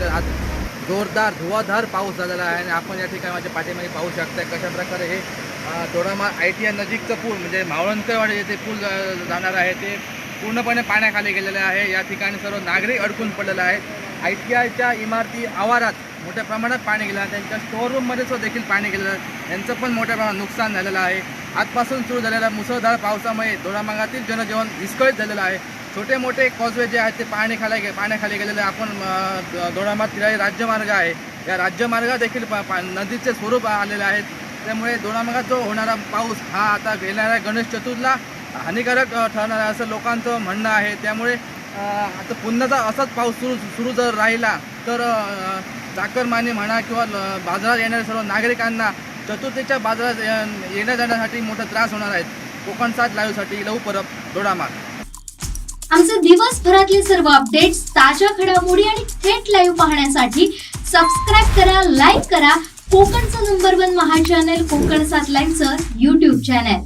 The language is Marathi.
तर आज जोरदार धुवाधार पाऊस झालेला आहे आणि आपण या ठिकाणी माझ्या पाठीमागे पाहू शकताय कशा प्रकारे हे अ, आय टी आय नजीकचं पूल म्हणजे मावळणकरवाडी येथे पूल जा- जाणार आहे. ते पूर्णपणे पाण्याखाली गेलेले आहे. या ठिकाणी सर्व नागरिक अडकून पडलेले आहेत. आय टी आयच्या इमारती आवारात मोठ्या प्रमाणात पाणी गेलं आहे त्यांच्या स्टोअरूममध्ये सुद्धा देखील पाणी गेलेलं आहे. यांचं पण मोठ्या प्रमाणात नुकसान झालेलं आहे. आजपासून सुरू झालेल्या मुसळधार पावसामुळे दोडामांगातील जनजीवन विस्कळीत झालेलं आहे. छोटे मोठे कॉजवे जे आहेत ते पाण्याखाली गे पाण्याखाली गेलेले आपण अ, दोडामार्ग फिराई राज्यमार्ग आहे. या राज्यमार्गात देखील पा- पा- नदीचे स्वरूप आलेले आहेत. त्यामुळे दोडामार्गात जो होणारा पाऊस हा आता येणाऱ्या गणेश चतुर्थला हानिकारक ठरणार आहे असं लोकांचं म्हणणं आहे. त्यामुळे आता आता पुन्हाचा असाच पाऊस सुरू सुरू जर राहिला तर अ, चाकरमानी म्हणा किंवा ल- बाजारात येणाऱ्या सर्व नागरिकांना चतुर्थीच्या बाजारात येण्या जाण्यासाठी मोठा त्रास होणार आहेत कोकण सात लाईव्हसाठी लव परब दोडामार्ग आमचे दिवसभरातले सर्व अपडेट्स ताज्या घडामोडी आणि थेट लाईव्ह पाहण्यासाठी सबस्क्राईब करा लाईक करा. कोकणचं नंबर वन महा चॅनल कोकण सात लाईव्हचं युट्यूब चॅनल